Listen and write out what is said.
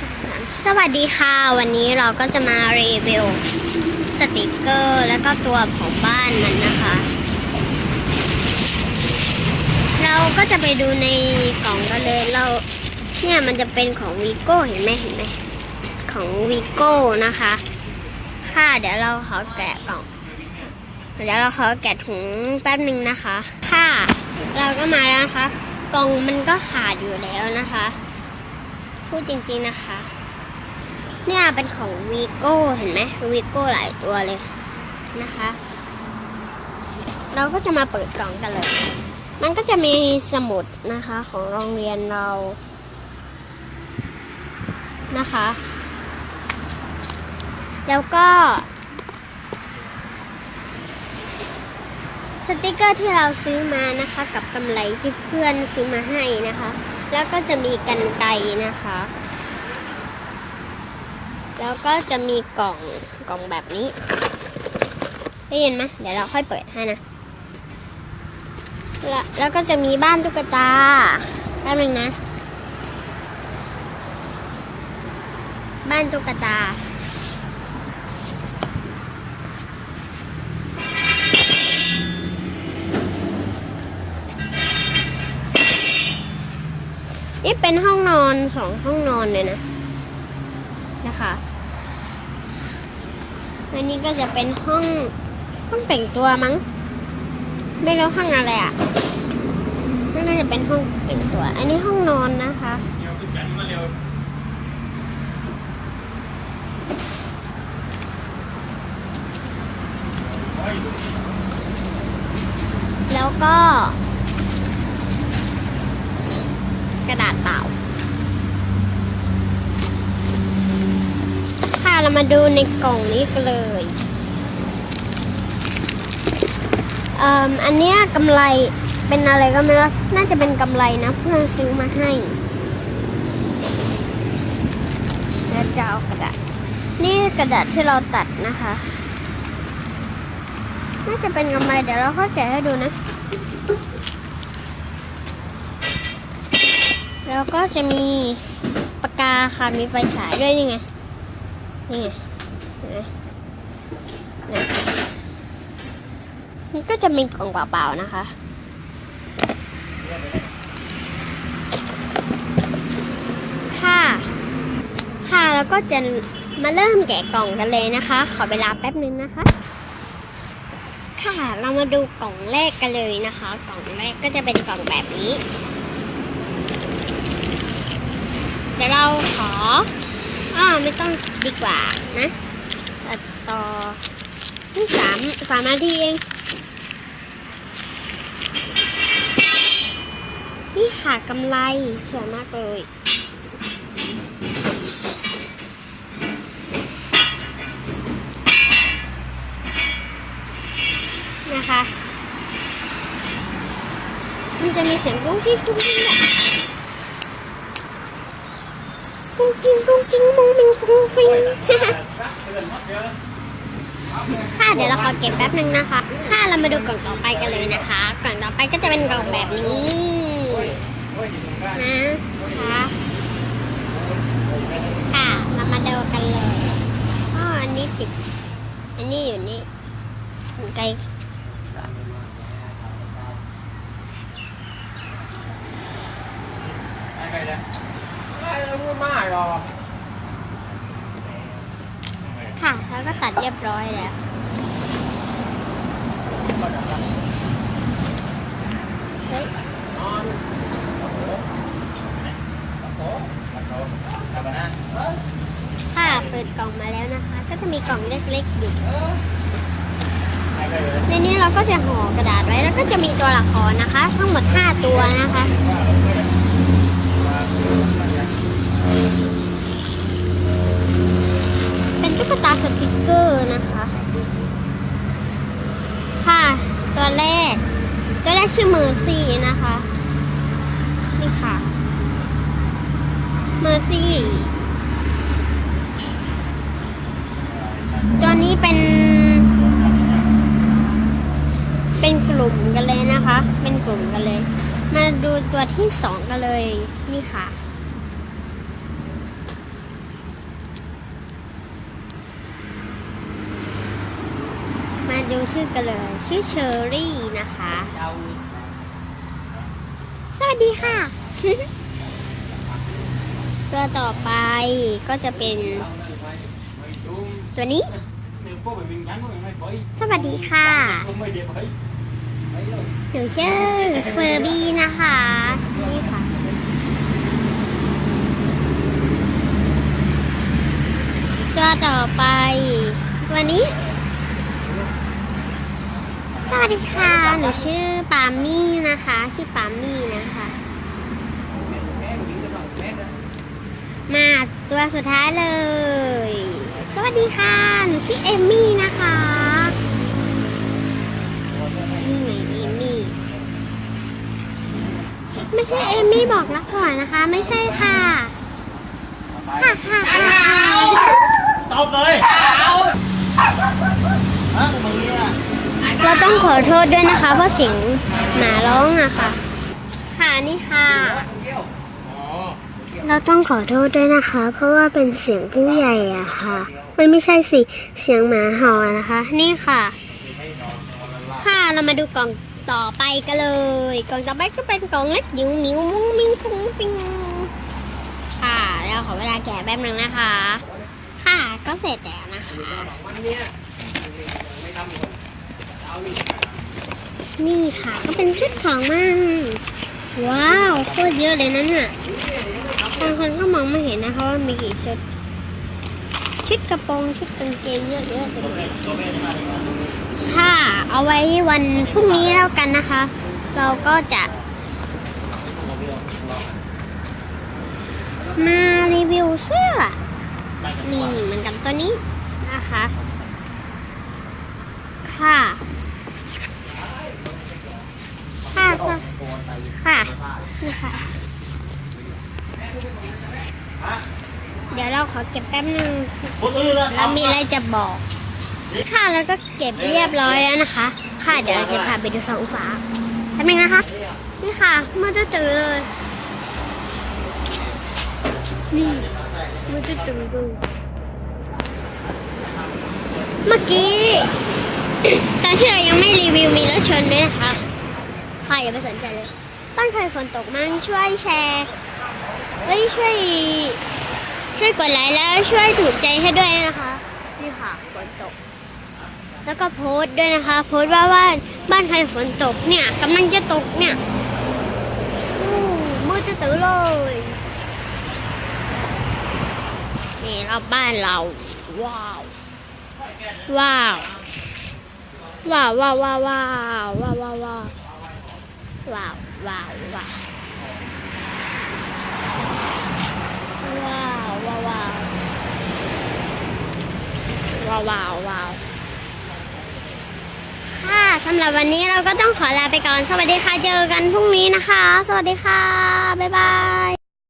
สองสามสวัสดีค่ะ วันนี้เราก็จะมารีวิวสติกเกอร์แล้วก็ตัวของบ้านมันนะคะ เราก็จะไปดูในกล่องกันเลยเราเนี่ยมันจะเป็นของวีโก้เห็นไหมเห็นไหมของวีโก้นะคะ ค่ะเดี๋ยวเราขอแกะกล่องเดี๋ยวเราขอแกะถุงแป๊บหนึ่งนะคะ ค่ะ เราก็มาแล้วนะคะ กล่องมันก็ขาดอยู่แล้วนะคะ พูดจริงๆนะคะ เนี่ยเป็นของวีโก้เห็นไหมวีโก้หลายตัวเลยนะคะ เราก็จะมาเปิดกล่องกันเลย มันก็จะมีสมุดนะคะของโรงเรียนเรานะคะ แล้วก็ สติกเกอร์ที่เราซื้อมานะคะ กับกำไรที่เพื่อนซื้อมาให้นะคะ แล้วก็จะมีกันไกนะคะ แล้วก็จะมีกล่องกล่องแบบนี้ ได้ยินไหมเดี๋ยวเราค่อยเปิดให้นะ แล้วแล้วก็จะมีบ้านตุ๊กตาแป๊บนึงนะ บ้านตุ๊กตา นี่เป็นห้ อนสองห้องนอนเลยนะนะคะอันนี้ก็จะเป็นห้องห้องแต่งตัวมั้ง ไม่รู้ห้องอะไรอะน่าจะเป็นห้องแต่งตัว อันนี้ห้องนอนนะคะแล้วก็ระดาษเปล่า ค่ะเรา มาดูในกล่องนี้กันเลยเอ่มอันนี้กำไรเป็นอะไรก็ไม่รู้ น่าจะเป็นกำไรนะ เพื่อนซื้อมาให้แล้วจะเอากระดาษ นี่กระดาษที่เราตัดนะคะ น่าจะเป็นกำไรเดี๋ยวเราค่อยแกะให้ดูนะ แล้วก็จะมีปากกาค่ะ มีไฟฉายด้วยนี่ไง นี่ไงเห็นไหมเนี่ยนี่ก็จะมีกล่องเปล่าๆนะคะ ค่ะ ค่ะแล้วก็จะมาเริ่มแกะกล่องกันเลยนะคะ ขอเวลาแป๊บนึงนะคะ ค่ะเรามาดูกล่องแรกกันเลยนะคะ กล่องแรกก็จะเป็นกล่องแบบนี้ เดี๋ยวเราขอ อ้าวไม่ต้องดีกว่านะตัดต่อสามสามนาทีเอง นี่ค่ะกำไรสวยมากเลยนะคะมันจะมีเสียงกุ้งกิ้งกุ้งกิ้งแบบ กุ้งกิ้งกุ้งกิ้งมุ้งมิงกุ้งฟิงค่ะเดี๋ยวเราขอเก็บแป๊บนึงนะคะ ค่ะเรามาดูกล่องต่อไปกันเลยนะคะ กล่องต่อไปก็จะเป็นกล่องแบบนี้นะคะค่ะเรามาดูกันเลยอ๋ออันนี้ติดอันนี้อยู่นี่อยู่ไกล ไปเลยไม่ไม่ไม่หรอกค่ะแล้วก็ตัดเรียบร้อยแล้วนอนกลับมานะค่ะเปิดกล่องมาแล้วนะคะ ก็จะมีกล่องเล็กๆอยู่ไปเลยในนี้เราก็จะห่อกระดาษไว้แล้วก็จะมีตัวละครนะคะ ทั้งหมด 5 ตัวนะคะ เป็นตุ๊กตาสติกเกอร์นะคะ ค่ะ ตัวแรก ตัวแรกชื่อเมอร์ซี่นะคะ นี่ค่ะ เมอร์ซี่ ตัวนี้เป็น เป็นกลุ่มกันเลยนะคะ เป็นกลุ่มกันเลย มาดูตัวที่สองกันเลย นี่ค่ะ ดูชื่อกันเลย ชื่อเชอรี่นะคะเอาสวัสดีค่ะ ตัวต่อไปก็จะเป็น ตัวนี้ nếu có bị viên trắng có người phải สวัสดีค่ะ không bao giờ phải หนูชื่อเฟอร์บี้นะคะนี่ค่ะตัวต่อไป ตัวนี้ สวัสดีค่ะ หนูชื่อปามี่นะคะ ชื่อปามี่นะคะ มาตัวสุดท้ายเลย สวัสดีค่ะ หนูชื่อเอมมี่นะคะนี่ไงเอมมี่ ไม่ใช่เอมมี่บอกรักหวานนะคะ ไม่ใช่ค่ะ ค่ะค่ะค่ะ tao tới hả mừng nha เรา ต้องขอโทษด้วยนะคะ เพราะเสียงหมาร้องอะค่ะ ค่ะนี่ค่ะ เราต้องขอโทษด้วยนะคะ เพราะว่าเป็นเสียงผู้ใหญ่อะค่ะ มันไม่ใช่สิ เสียงหมาเห่าอะนะคะ นี่ค่ะ ค่ะ เรามาดูกล่องต่อไปกันเลย กล่องต่อไปก็เป็นกล่องเล็กจิ๋วหมิวมุ้งมิ้งฟุ้งฟิงค่ะ แล้วขอเวลาแกะแป๊บนึงนะคะ ค่ะ ก็เสร็จแล้วนะคะ วันเนี้ยไม่ทำอีกเอาอีก นี่ค่ะก็เป็นชุดของมันว้าวโคตรเยอะเลยนะเนี่ยบางคนก็มองไม่เห็นนะคะว่ามีกี่ชุด ชุดกระโปรงชุดกางเกงเยอะแยะไปหมดค่ะเอาไว้วันพรุ่งนี้แล้วกันนะคะ เราก็จะมารีวิวเสื้อ นี่เหมือนกับตัวนี้นะคะ ค่ะค่ะ ค่ะนี่ค่ะ เดี๋ยวเราขอเก็บแป๊บนึง phụ tư ra เรามีอะไรจะบอก ค่ะแล้วก็เก็บเรียบร้อยแล้วนะคะ ค่ะเดี๋ยวเราจะพาไปดูท้องฟ้าแป๊บนึงนะคะ นี่ค่ะมันจะจือเลย นี่มันจะจือเลยเมื่อกี้ตอนที่เรายังไม่รีวิวมีรถชนด้วยนะคะ ค่ะอย่าไปสนใจเลย บ้านใครฝนตกมั่งช่วยแชร์เฮ้ยช่วย ช่วยกดไลค์แล้วช่วยถูกใจให้ด้วยนะคะ นี่ค่ะฝนตก แล้วก็โพสด้วยนะคะ โพสว่าว่าบ้านใครฝนตกเนี่ยกำลังจะตกเนี่ยอู้มืดจะตื่นเลยนี่รอบบ้านเรา ว้าว ว้าวว้าวว้าวว้าวว้าวว้าวว้าว ว้าวว้าวว้าวว้าวว้าวว้าวว้าวว้าวค่ะสำหรับวันนี้เราก็ต้องขอลาไปก่อน สวัสดีค่ะ เจอกันพรุ่งนี้นะคะ สวัสดีค่ะ บ๊ายบาย